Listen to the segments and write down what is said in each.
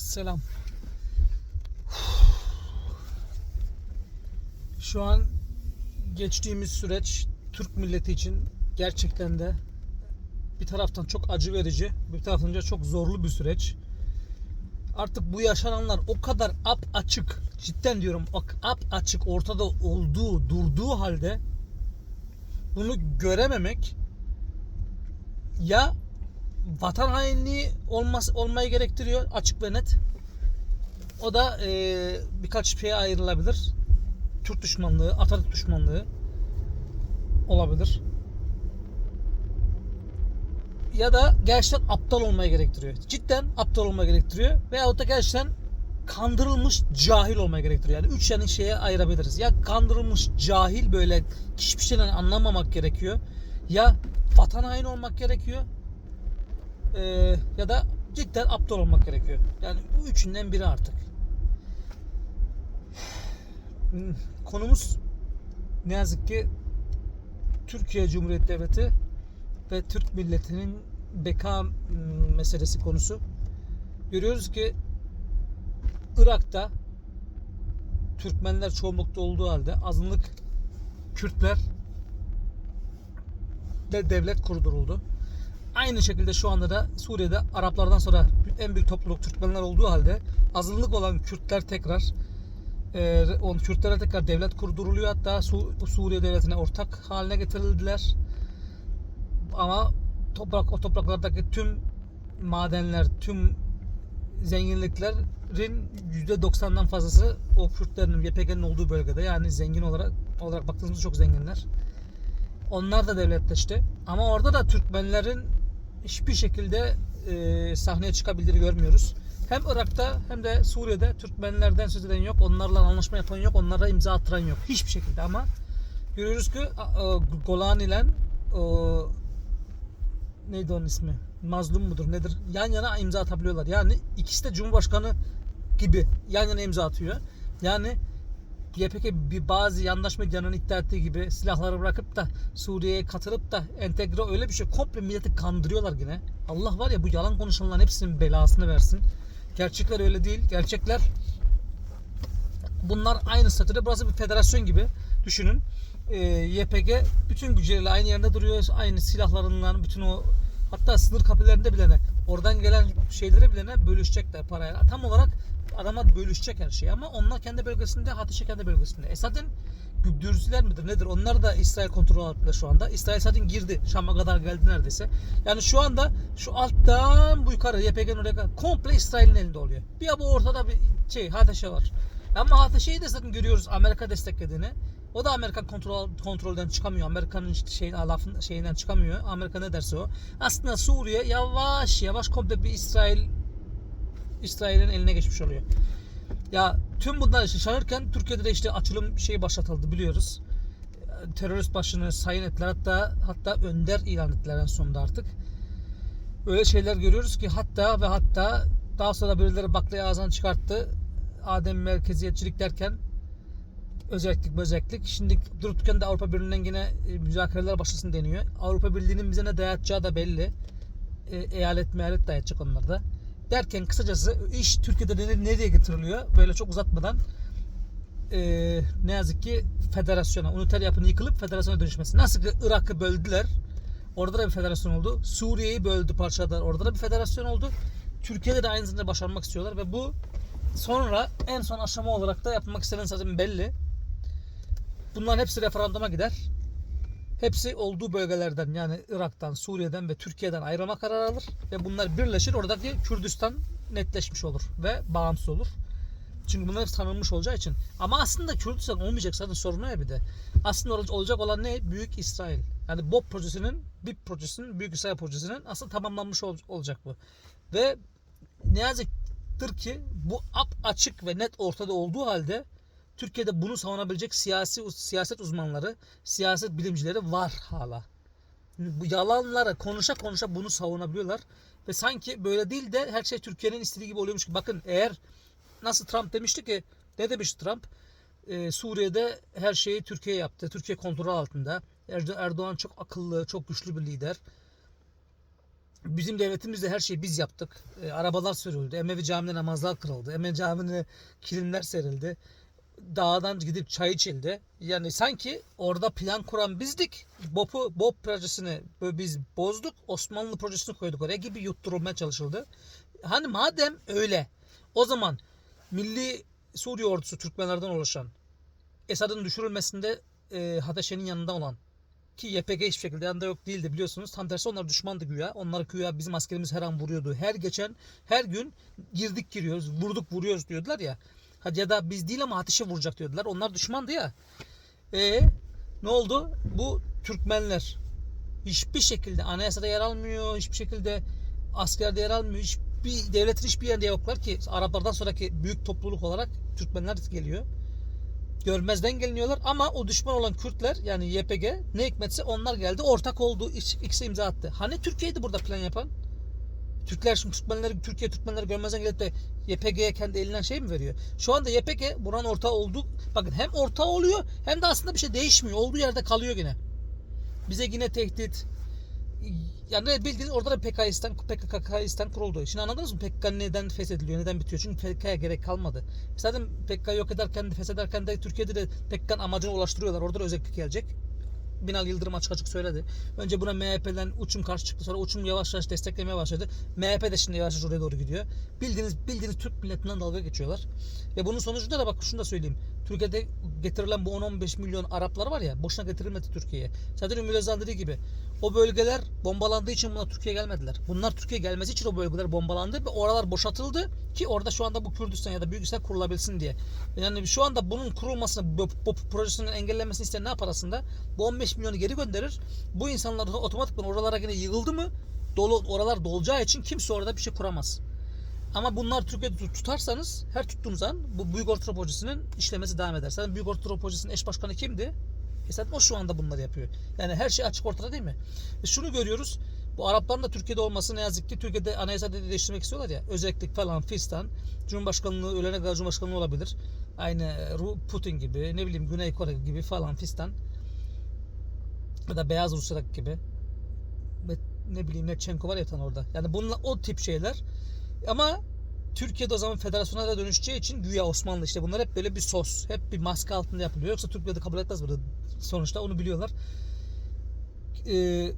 Selam. Şu an geçtiğimiz süreç Türk milleti için gerçekten de bir taraftan çok acı verici, bir taraftan da çok zorlu bir süreç. Artık bu yaşananlar o kadar ap açık, cidden diyorum ap açık ortada olduğu, durduğu halde bunu görememek ya vatan hainliği olmaz, olmayı gerektiriyor açık ve net. O da e, birkaç şeye ayrılabilir. Türk düşmanlığı, Atatürk düşmanlığı olabilir. Ya da gerçekten aptal olmayı gerektiriyor. Cidden aptal olmayı gerektiriyor. Veyahut da gerçekten kandırılmış cahil olmayı gerektiriyor. Yani üç yani şeye ayırabiliriz. Ya kandırılmış cahil böyle hiçbir şeyden anlamamak gerekiyor. Ya vatan haini olmak gerekiyor. Ee, ya da cidden aptal olmak gerekiyor. Yani bu üçünden biri artık. Konumuz ne yazık ki Türkiye Cumhuriyeti Devleti ve Türk milletinin beka meselesi konusu. Görüyoruz ki Irak'ta Türkmenler çoğunlukta olduğu halde azınlık Kürtler de devlet kurduruldu. Aynı şekilde şu anda da Suriye'de Araplardan sonra en büyük topluluk Türkmenler olduğu halde azınlık olan Kürtler tekrar e, on Kürtlere tekrar devlet kurduruluyor. Hatta Su- Suriye devletine ortak haline getirildiler. Ama toprak o topraklardaki tüm madenler, tüm zenginliklerin %90'dan fazlası o Kürtlerin YPG'nin olduğu bölgede. Yani zengin olarak olarak baktığımızda çok zenginler. Onlar da devletleşti. Ama orada da Türkmenlerin hiçbir şekilde e, sahneye çıkabildiğini görmüyoruz. Hem Irak'ta hem de Suriye'de Türkmenlerden söz eden yok. Onlarla anlaşma yapan yok. Onlara imza attıran yok. Hiçbir şekilde ama görüyoruz ki Golani'len o, neydi onun ismi? Mazlum mudur nedir? Yan yana imza atabiliyorlar. Yani ikisi de Cumhurbaşkanı gibi yan yana imza atıyor. Yani YPG bir bazı yandaş medyanın iddia ettiği gibi silahları bırakıp da Suriye'ye katılıp da entegre öyle bir şey komple milleti kandırıyorlar yine. Allah var ya bu yalan konuşanların hepsinin belasını versin. Gerçekler öyle değil. Gerçekler bunlar aynı statüde. Burası bir federasyon gibi düşünün. Ee, YPG bütün gücüyle aynı yerde duruyor. Aynı silahlarından bütün o hatta sınır kapılarında bile ne oradan gelen şeyleri bile ne bölüşecekler parayla. Tam olarak adamlar bölüşecek her şeyi ama onlar kendi bölgesinde, Hatışı kendi bölgesinde. Esad'ın Dürziler midir nedir? Onlar da İsrail kontrolü altında şu anda. İsrail zaten girdi. Şam'a kadar geldi neredeyse. Yani şu anda şu alttan bu yukarı YPG'nin oraya kadar komple İsrail'in elinde oluyor. Bir bu ortada bir şey Hateşe var. Ama Hateşe'yi de zaten görüyoruz Amerika desteklediğini. O da Amerikan kontrol kontrolden çıkamıyor. Amerika'nın şeyin lafın şeyinden çıkamıyor. Amerika ne derse o. Aslında Suriye yavaş yavaş komple bir İsrail İsrail'in eline geçmiş oluyor. Ya tüm bunlar yaşanırken Türkiye'de de işte açılım şeyi başlatıldı biliyoruz. Terörist başını sayın ettiler hatta hatta önder ilan ettiler en sonunda artık. Öyle şeyler görüyoruz ki hatta ve hatta daha sonra birileri baklayı ağzından çıkarttı. Adem merkeziyetçilik derken özellik özellik. Şimdi dururken de Avrupa Birliği'nden yine e, müzakereler başlasın deniyor. Avrupa Birliği'nin bize ne dayatacağı da belli. E, eyalet meyalet dayatacak onlar da. Derken kısacası iş Türkiye'de nere- nereye getiriliyor? Böyle çok uzatmadan e, ne yazık ki federasyona, uniter yapının yıkılıp federasyona dönüşmesi. Nasıl ki Irak'ı böldüler. Orada da bir federasyon oldu. Suriye'yi böldü parçaladılar. Orada da bir federasyon oldu. Türkiye'de de aynı zamanda başarmak istiyorlar ve bu sonra en son aşama olarak da yapmak istenen zaten belli. Bunların hepsi referanduma gider. Hepsi olduğu bölgelerden yani Irak'tan, Suriye'den ve Türkiye'den ayrılma kararı alır ve bunlar birleşir. Oradaki Kürdistan netleşmiş olur ve bağımsız olur. Çünkü bunlar tanınmış olacağı için. Ama aslında Kürdistan olmayacak zaten sorunu ya bir de. Aslında ol- olacak olan ne? Büyük İsrail. Yani BOP projesinin, BIP projesinin, Büyük İsrail projesinin aslında tamamlanmış ol- olacak bu. Ve ne yazıktır ki bu ap açık ve net ortada olduğu halde Türkiye'de bunu savunabilecek siyasi siyaset uzmanları, siyaset bilimcileri var hala. Bu yalanları konuşa konuşa bunu savunabiliyorlar ve sanki böyle değil de her şey Türkiye'nin istediği gibi oluyormuş gibi. Bakın eğer nasıl Trump demişti ki ne demiş Trump? Ee, Suriye'de her şeyi Türkiye yaptı. Türkiye kontrol altında. Erdo- Erdoğan çok akıllı, çok güçlü bir lider. Bizim devletimizde her şeyi biz yaptık. E, arabalar sürüldü. Emevi Camii'nde namazlar kırıldı. Emevi Camii'ne kilimler serildi. Dağdan gidip çay içildi. Yani sanki orada plan kuran bizdik. BOP'u, BOP projesini biz bozduk. Osmanlı projesini koyduk oraya gibi yutturulmaya çalışıldı. Hani madem öyle o zaman Milli Suriye ordusu Türkmenlerden oluşan Esad'ın düşürülmesinde e, Hadeşe'nin yanında olan ki YPG hiçbir şekilde yanında yok değildi biliyorsunuz. Tam tersi onlar düşmandı güya. Onlar güya bizim askerimiz her an vuruyordu. Her geçen her gün girdik giriyoruz, vurduk vuruyoruz diyordular ya. Hadi ya da biz değil ama ateşe vuracak diyordular. Onlar düşmandı ya. E ne oldu? Bu Türkmenler hiçbir şekilde anayasada yer almıyor. Hiçbir şekilde askerde yer almıyor. Hiçbir devletin hiçbir yerinde yoklar ki Araplardan sonraki büyük topluluk olarak Türkmenler geliyor görmezden geliniyorlar ama o düşman olan Kürtler yani YPG ne hikmetse onlar geldi ortak oldu ikisi imza attı. Hani Türkiye'ydi burada plan yapan? Türkler şimdi Türkmenleri, Türkiye Türkmenleri görmezden gelip de YPG'ye kendi elinden şey mi veriyor? Şu anda YPG buranın ortağı oldu. Bakın hem ortağı oluyor hem de aslında bir şey değişmiyor. Olduğu yerde kalıyor yine. Bize yine tehdit, yani bildiğiniz orada da PKK'isten PKK'isten kuruldu. Şimdi anladınız mı PKK neden feshediliyor, neden bitiyor? Çünkü PKK'ya gerek kalmadı. Zaten PKK yok ederken, feshederken de Türkiye'de de PKK'nın amacını ulaştırıyorlar. Orada da özellik gelecek. Binal Yıldırım açık açık söyledi. Önce buna MHP'den uçum karşı çıktı. Sonra uçum yavaş yavaş desteklemeye başladı. MHP de şimdi yavaş yavaş oraya doğru gidiyor. Bildiğiniz bildiğiniz Türk milletinden dalga geçiyorlar. Ve bunun sonucunda da bak şunu da söyleyeyim. Türkiye'de getirilen bu 10-15 milyon Araplar var ya boşuna getirilmedi Türkiye'ye. Zaten Ümmü Özal dediği gibi o bölgeler bombalandığı için bunlar Türkiye'ye gelmediler. Bunlar Türkiye'ye gelmesi için o bölgeler bombalandı ve oralar boşaltıldı ki orada şu anda bu Kürdistan ya da Büyükistan kurulabilsin diye. Yani şu anda bunun kurulmasını, bu, bu projesinin engellenmesini isteyen ne yapar aslında? Bu 15 milyonu geri gönderir. Bu insanlar otomatikman oralara yine yığıldı mı dolu oralar dolacağı için kimse orada bir şey kuramaz. Ama bunlar Türkiye'de tutarsanız her tuttuğunuz an bu Büyük Orta Projesi'nin işlemesi devam eder. Zaten Büyük Orta Projesi'nin eş başkanı kimdi? Esad o şu anda bunları yapıyor. Yani her şey açık ortada değil mi? Ve şunu görüyoruz. Bu Arapların da Türkiye'de olması ne yazık ki Türkiye'de anayasa değiştirmek istiyorlar ya. Özellik falan fistan. Cumhurbaşkanlığı ölene kadar Cumhurbaşkanlığı olabilir. Aynı Putin gibi ne bileyim Güney Kore gibi falan fistan. Ya da Beyaz Rusya gibi. Ne bileyim Netçenko var ya tan orada. Yani bunlar o tip şeyler. Ama Türkiye'de o zaman federasyona da dönüşeceği için güya Osmanlı işte bunlar hep böyle bir sos. Hep bir maske altında yapılıyor. Yoksa Türkiye'de kabul etmez burada. Sonuçta onu biliyorlar. Ee,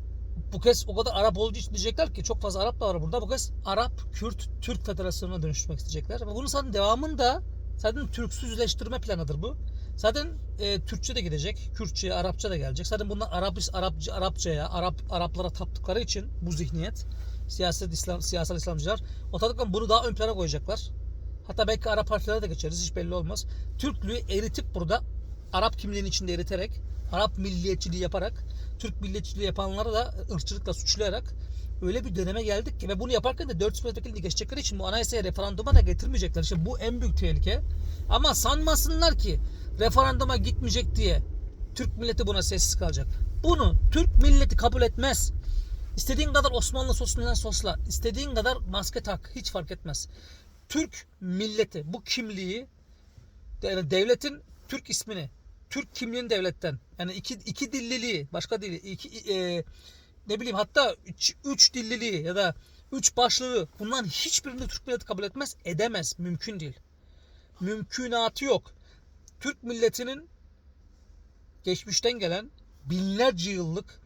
bu kez o kadar Arap olduğu için diyecekler ki çok fazla Arap da var burada. Bu kez Arap, Kürt, Türk Federasyonu'na dönüşmek isteyecekler. Ve bunun zaten devamında zaten Türksüzleştirme planıdır bu. Zaten e, Türkçe de gidecek, Kürtçe, Arapça da gelecek. Zaten bunlar Arap, Arapça, Arapçaya, Arap Araplara taptıkları için bu zihniyet siyaset İslam, siyasal İslamcılar otomatikman bunu daha ön plana koyacaklar. Hatta belki Arap partilere de geçeriz hiç belli olmaz. Türklüğü eritip burada Arap kimliğinin içinde eriterek, Arap milliyetçiliği yaparak, Türk milliyetçiliği yapanları da ırkçılıkla suçlayarak öyle bir döneme geldik ki ve bunu yaparken de 400 milletvekilini geçecekleri için bu anayasaya referanduma da getirmeyecekler. İşte bu en büyük tehlike. Ama sanmasınlar ki referanduma gitmeyecek diye Türk milleti buna sessiz kalacak. Bunu Türk milleti kabul etmez. İstediğin kadar Osmanlı sosundan sosla, istediğin kadar maske tak, hiç fark etmez. Türk milleti bu kimliği devletin Türk ismini, Türk kimliğini devletten yani iki, iki dilliliği, başka dili, iki, e, ne bileyim hatta üç, üç dilliliği ya da üç başlığı bunların hiçbirini Türk milleti kabul etmez, edemez, mümkün değil. Mümkünatı yok. Türk milletinin geçmişten gelen binlerce yıllık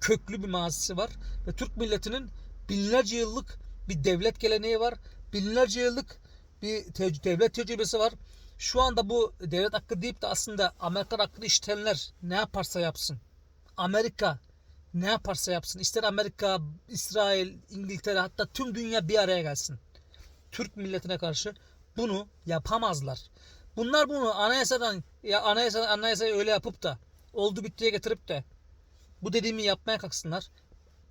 köklü bir mazisi var. Ve Türk milletinin binlerce yıllık bir devlet geleneği var. Binlerce yıllık bir te- devlet tecrübesi var. Şu anda bu devlet hakkı deyip de aslında Amerika hakkını işitenler ne yaparsa yapsın. Amerika ne yaparsa yapsın. İster Amerika, İsrail, İngiltere hatta tüm dünya bir araya gelsin. Türk milletine karşı bunu yapamazlar. Bunlar bunu anayasadan ya anayasa anayasayı öyle yapıp da oldu bittiye getirip de bu dediğimi yapmaya kalksınlar.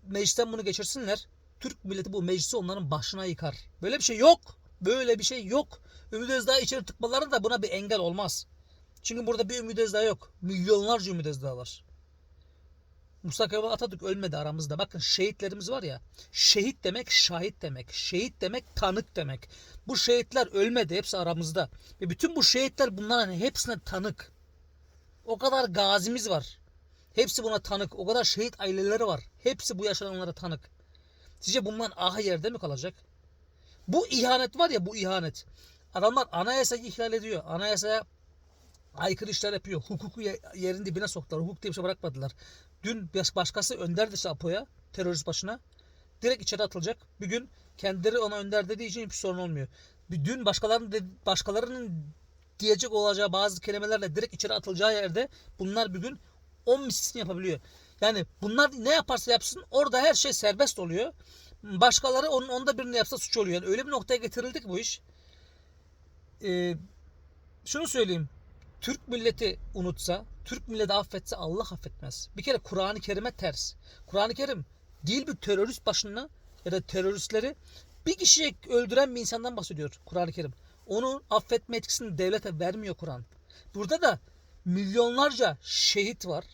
Meclisten bunu geçirsinler. Türk milleti bu meclisi onların başına yıkar. Böyle bir şey yok. Böyle bir şey yok. Ümit Özdağ içeri tıkmaları da buna bir engel olmaz. Çünkü burada bir Ümit Özdağ yok. Milyonlarca Ümit Özdağ var. Mustafa Kemal Atatürk ölmedi aramızda. Bakın şehitlerimiz var ya. Şehit demek şahit demek. Şehit demek tanık demek. Bu şehitler ölmedi. Hepsi aramızda. Ve bütün bu şehitler bunların hepsine tanık. O kadar gazimiz var. Hepsi buna tanık. O kadar şehit aileleri var. Hepsi bu yaşananlara tanık. Sizce bunlar aha yerde mi kalacak? Bu ihanet var ya bu ihanet. Adamlar anayasayı ihlal ediyor. Anayasaya aykırı işler yapıyor. Hukuku ye- yerin dibine soktular. Hukuk diye bir şey bırakmadılar. Dün baş- başkası önderdi Apo'ya terörist başına. Direkt içeri atılacak. Bir gün kendileri ona önder dediği için hiçbir sorun olmuyor. Bir dün başkalarının başkalarının diyecek olacağı bazı kelimelerle direkt içeri atılacağı yerde bunlar bir gün 10 mislini yapabiliyor. Yani bunlar ne yaparsa yapsın orada her şey serbest oluyor. Başkaları onun onda birini yapsa suç oluyor. Yani öyle bir noktaya getirildi ki bu iş. Ee, şunu söyleyeyim. Türk milleti unutsa, Türk milleti affetse Allah affetmez. Bir kere Kur'an-ı Kerim'e ters. Kur'an-ı Kerim değil bir terörist başına ya da teröristleri bir kişiyi öldüren bir insandan bahsediyor Kur'an-ı Kerim. Onu affetme etkisini devlete vermiyor Kur'an. Burada da milyonlarca şehit var.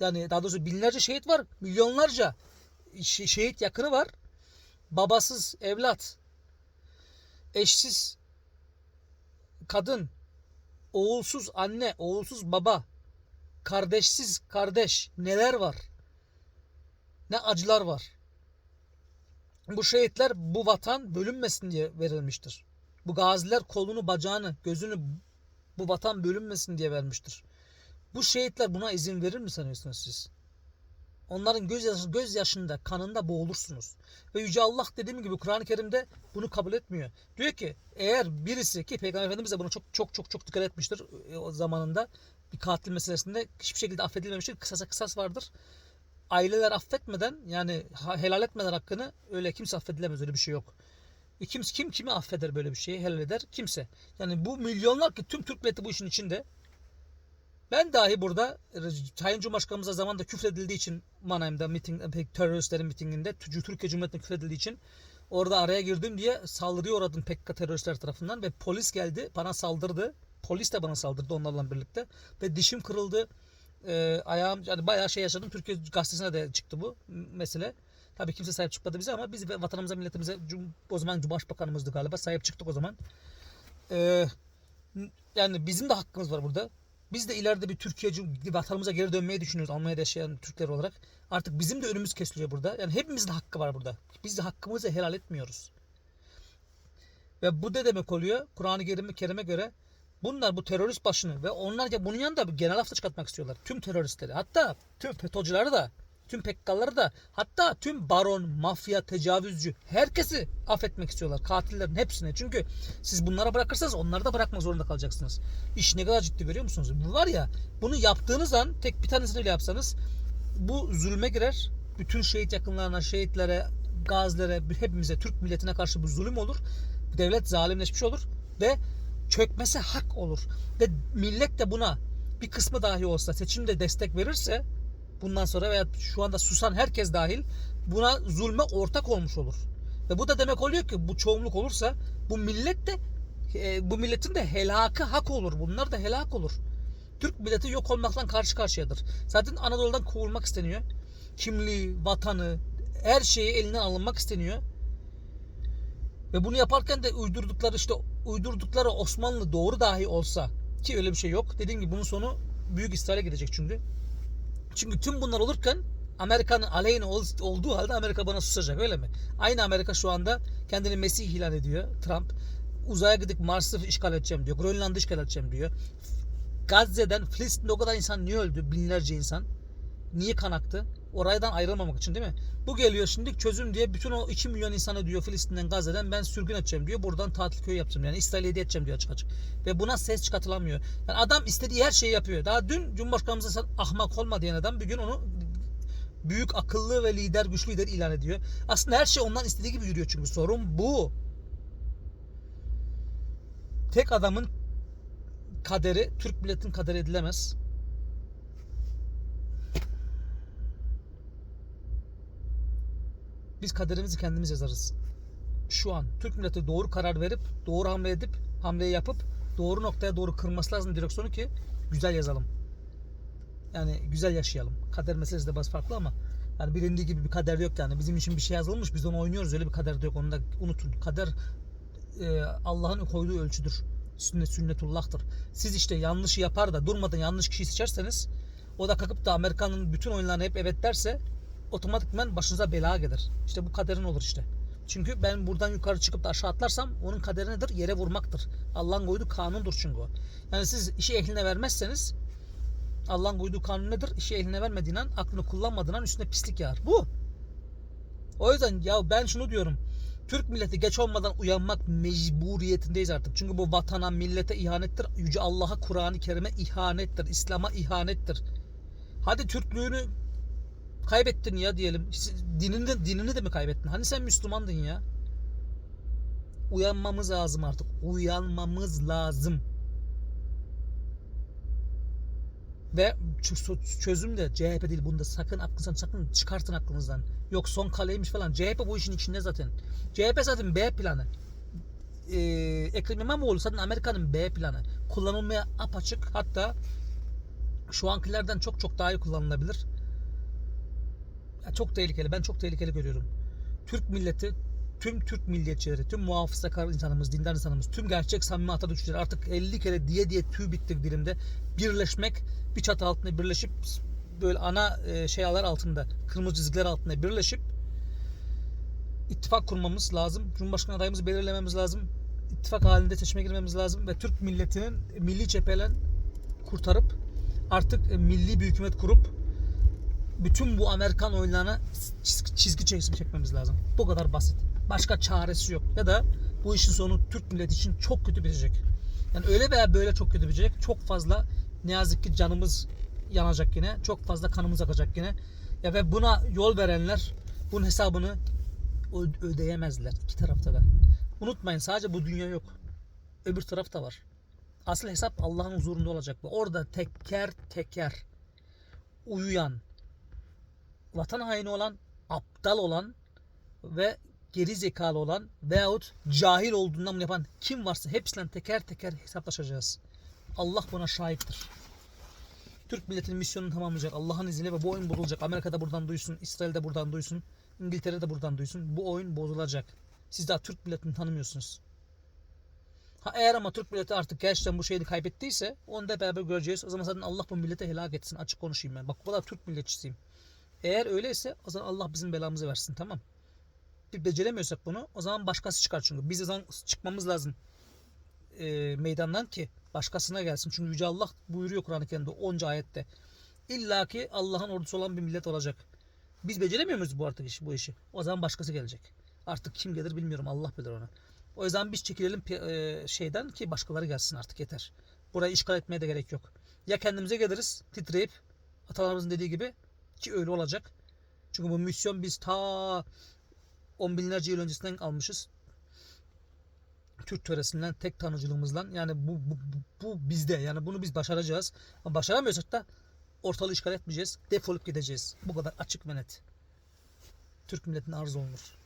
Yani daha doğrusu binlerce şehit var. Milyonlarca şehit yakını var. Babasız evlat, eşsiz kadın, oğulsuz anne, oğulsuz baba, kardeşsiz kardeş neler var? Ne acılar var. Bu şehitler bu vatan bölünmesin diye verilmiştir. Bu gaziler kolunu, bacağını, gözünü bu vatan bölünmesin diye vermiştir. Bu şehitler buna izin verir mi sanıyorsunuz siz? Onların göz, göz yaşında, kanında boğulursunuz. Ve Yüce Allah dediğim gibi Kur'an-ı Kerim'de bunu kabul etmiyor. Diyor ki eğer birisi ki Peygamber Efendimiz de bunu çok çok çok çok dikkat etmiştir e, o zamanında bir katil meselesinde hiçbir şekilde affedilmemiştir. Kısasa kısas vardır. Aileler affetmeden yani helal etmeden hakkını öyle kimse affedilemez öyle bir şey yok. E kim, kim kimi affeder böyle bir şeyi helal eder? Kimse. Yani bu milyonlar ki tüm Türk milleti bu işin içinde. Ben dahi burada e, Sayın Cumhurbaşkanımıza zamanında küfredildiği için Mannheim'da miting, pek teröristlerin mitinginde Tü- Türkiye Cumhuriyeti'ne küfredildiği için orada araya girdim diye saldırıya uğradım PKK teröristler tarafından ve polis geldi bana saldırdı. Polis de bana saldırdı onlarla birlikte ve dişim kırıldı. Ee, ayağım yani bayağı şey yaşadım. Türkiye gazetesine de çıktı bu mesele. Tabii kimse sahip çıkmadı bize ama biz vatanımıza milletimize o zaman Başbakanımızdı galiba sahip çıktık o zaman. Ee, yani bizim de hakkımız var burada. Biz de ileride bir Türkiye Cum- vatanımıza geri dönmeyi düşünüyoruz Almanya'da yaşayan Türkler olarak. Artık bizim de önümüz kesiliyor burada. Yani hepimizin hakkı var burada. Biz de hakkımızı helal etmiyoruz. Ve bu ne demek oluyor? Kur'an-ı Kerim'e göre bunlar bu terörist başını ve onlar ya bunun yanında genel hafta çıkartmak istiyorlar. Tüm teröristleri hatta tüm FETÖ'cüleri da tüm PKK'ları da hatta tüm baron, mafya, tecavüzcü herkesi affetmek istiyorlar. Katillerin hepsini. Çünkü siz bunlara bırakırsanız onları da bırakmak zorunda kalacaksınız. İş ne kadar ciddi görüyor musunuz? Bu var ya bunu yaptığınız an tek bir tanesini bile yapsanız bu zulme girer. Bütün şehit yakınlarına, şehitlere, gazilere, hepimize, Türk milletine karşı bu zulüm olur. Devlet zalimleşmiş olur ve çökmesi hak olur. Ve millet de buna bir kısmı dahi olsa seçimde destek verirse bundan sonra veya şu anda susan herkes dahil buna zulme ortak olmuş olur. Ve bu da demek oluyor ki bu çoğunluk olursa bu millet de e, bu milletin de helakı hak olur. Bunlar da helak olur. Türk milleti yok olmaktan karşı karşıyadır. Zaten Anadolu'dan kovulmak isteniyor. Kimliği, vatanı, her şeyi elinden alınmak isteniyor. Ve bunu yaparken de uydurdukları işte uydurdukları Osmanlı doğru dahi olsa ki öyle bir şey yok. Dediğim gibi bunun sonu büyük İsrail'e gidecek çünkü. Çünkü tüm bunlar olurken Amerika'nın aleyhine ol- olduğu halde Amerika bana susacak öyle mi? Aynı Amerika şu anda kendini Mesih ilan ediyor Trump. Uzaya gidip Mars'ı işgal edeceğim diyor. Grönland'ı işgal edeceğim diyor. Gazze'den Filistin'de o kadar insan niye öldü? Binlerce insan. Niye kan aktı? Oraydan ayrılmamak için değil mi? Bu geliyor şimdi çözüm diye bütün o 2 milyon insanı diyor Filistin'den Gazze'den ben sürgün edeceğim diyor. Buradan tatil köyü yapacağım yani İsrail'e hediye edeceğim diyor açık açık. Ve buna ses çıkartılamıyor. Yani adam istediği her şeyi yapıyor. Daha dün Cumhurbaşkanımıza ahmak olma diyen adam bir gün onu büyük akıllı ve lider güçlü lider ilan ediyor. Aslında her şey ondan istediği gibi yürüyor çünkü sorun bu. Tek adamın kaderi Türk milletin kaderi edilemez. Biz kaderimizi kendimiz yazarız. Şu an Türk milleti doğru karar verip, doğru hamle edip, hamleyi yapıp doğru noktaya doğru kırması lazım direksiyonu ki güzel yazalım. Yani güzel yaşayalım. Kader meselesi de bazı farklı ama yani bilindiği gibi bir kader yok yani. Bizim için bir şey yazılmış biz onu oynuyoruz. Öyle bir kader de yok. Onu da unutun. Kader e, Allah'ın koyduğu ölçüdür. Sünnet sünnetullah'tır. Siz işte yanlışı yapar da durmadan yanlış kişiyi seçerseniz o da kalkıp da Amerika'nın bütün oyunlarına hep evet derse otomatikman başınıza bela gelir. İşte bu kaderin olur işte. Çünkü ben buradan yukarı çıkıp da aşağı atlarsam onun kaderi nedir? Yere vurmaktır. Allah'ın koyduğu kanundur çünkü o. Yani siz işi ehline vermezseniz Allah'ın koyduğu kanun nedir? İşi eline vermediğin an, aklını kullanmadığın an üstüne pislik yağar. Bu. O yüzden ya ben şunu diyorum. Türk milleti geç olmadan uyanmak mecburiyetindeyiz artık. Çünkü bu vatana, millete ihanettir. Yüce Allah'a, Kur'an-ı Kerim'e ihanettir. İslam'a ihanettir. Hadi Türklüğünü kaybettin ya diyelim. Dinini dinini de mi kaybettin? Hani sen Müslümandın ya? Uyanmamız lazım artık. Uyanmamız lazım. Ve çözüm de CHP değil bunda sakın aklınızdan sakın çıkartın aklınızdan. Yok son kaleymiş falan. CHP bu işin içinde zaten. CHP zaten B planı. Ee, Ekrem İmamoğlu zaten Amerika'nın B planı. Kullanılmaya apaçık hatta şu ankilerden çok çok daha iyi kullanılabilir. Ya çok tehlikeli. Ben çok tehlikeli görüyorum. Türk milleti, tüm Türk milliyetçileri, tüm muhafazakar insanımız, dindar insanımız, tüm gerçek samimi Atatürkçüler artık 50 kere diye diye tüy bitti dilimde. Birleşmek, bir çatı altında birleşip böyle ana e, şeyler altında, kırmızı çizgiler altında birleşip ittifak kurmamız lazım. Cumhurbaşkanı adayımızı belirlememiz lazım. İttifak halinde seçime girmemiz lazım ve Türk milletinin milli cepheden kurtarıp artık e, milli bir hükümet kurup bütün bu Amerikan oyunlarına çizgi, çizgi çekmemiz lazım. Bu kadar basit. Başka çaresi yok. Ya da bu işin sonu Türk milleti için çok kötü bitecek. Yani öyle veya böyle çok kötü bitecek. Çok fazla ne yazık ki canımız yanacak yine. Çok fazla kanımız akacak yine. Ya ve buna yol verenler bunun hesabını ödeyemezler iki tarafta da. Unutmayın sadece bu dünya yok. Öbür taraf da var. Asıl hesap Allah'ın huzurunda olacak. bu. Orada teker teker uyuyan, vatan haini olan, aptal olan ve geri zekalı olan veyahut cahil olduğundan bunu yapan kim varsa hepsiyle teker teker hesaplaşacağız. Allah buna şahittir. Türk milletinin misyonunu tamamlayacak. Allah'ın izniyle ve bu oyun bozulacak. Amerika'da buradan duysun, İsrail'de buradan duysun, İngiltere'de buradan duysun. Bu oyun bozulacak. Siz daha Türk milletini tanımıyorsunuz. Ha eğer ama Türk milleti artık gerçekten bu şeyini kaybettiyse onu da beraber göreceğiz. O zaman zaten Allah bu millete helak etsin. Açık konuşayım ben. Bak bu kadar Türk milletçisiyim. Eğer öyleyse o zaman Allah bizim belamızı versin tamam. Bir beceremiyorsak bunu o zaman başkası çıkar çünkü. Biz o zaman çıkmamız lazım e, meydandan ki başkasına gelsin. Çünkü Yüce Allah buyuruyor Kur'an-ı Kerim'de onca ayette. İlla ki Allah'ın ordusu olan bir millet olacak. Biz beceremiyor muyuz bu artık işi, bu işi? O zaman başkası gelecek. Artık kim gelir bilmiyorum. Allah bilir onu. O yüzden biz çekilelim e, şeyden ki başkaları gelsin artık yeter. Burayı işgal etmeye de gerek yok. Ya kendimize geliriz titreyip atalarımızın dediği gibi ki öyle olacak. Çünkü bu misyon biz ta on binlerce yıl öncesinden almışız. Türk töresinden tek tanıcılığımızla yani bu, bu, bu bizde yani bunu biz başaracağız. Ama başaramıyorsak da ortalığı işgal etmeyeceğiz. Defolup gideceğiz. Bu kadar açık ve net. Türk milletine arz olunur.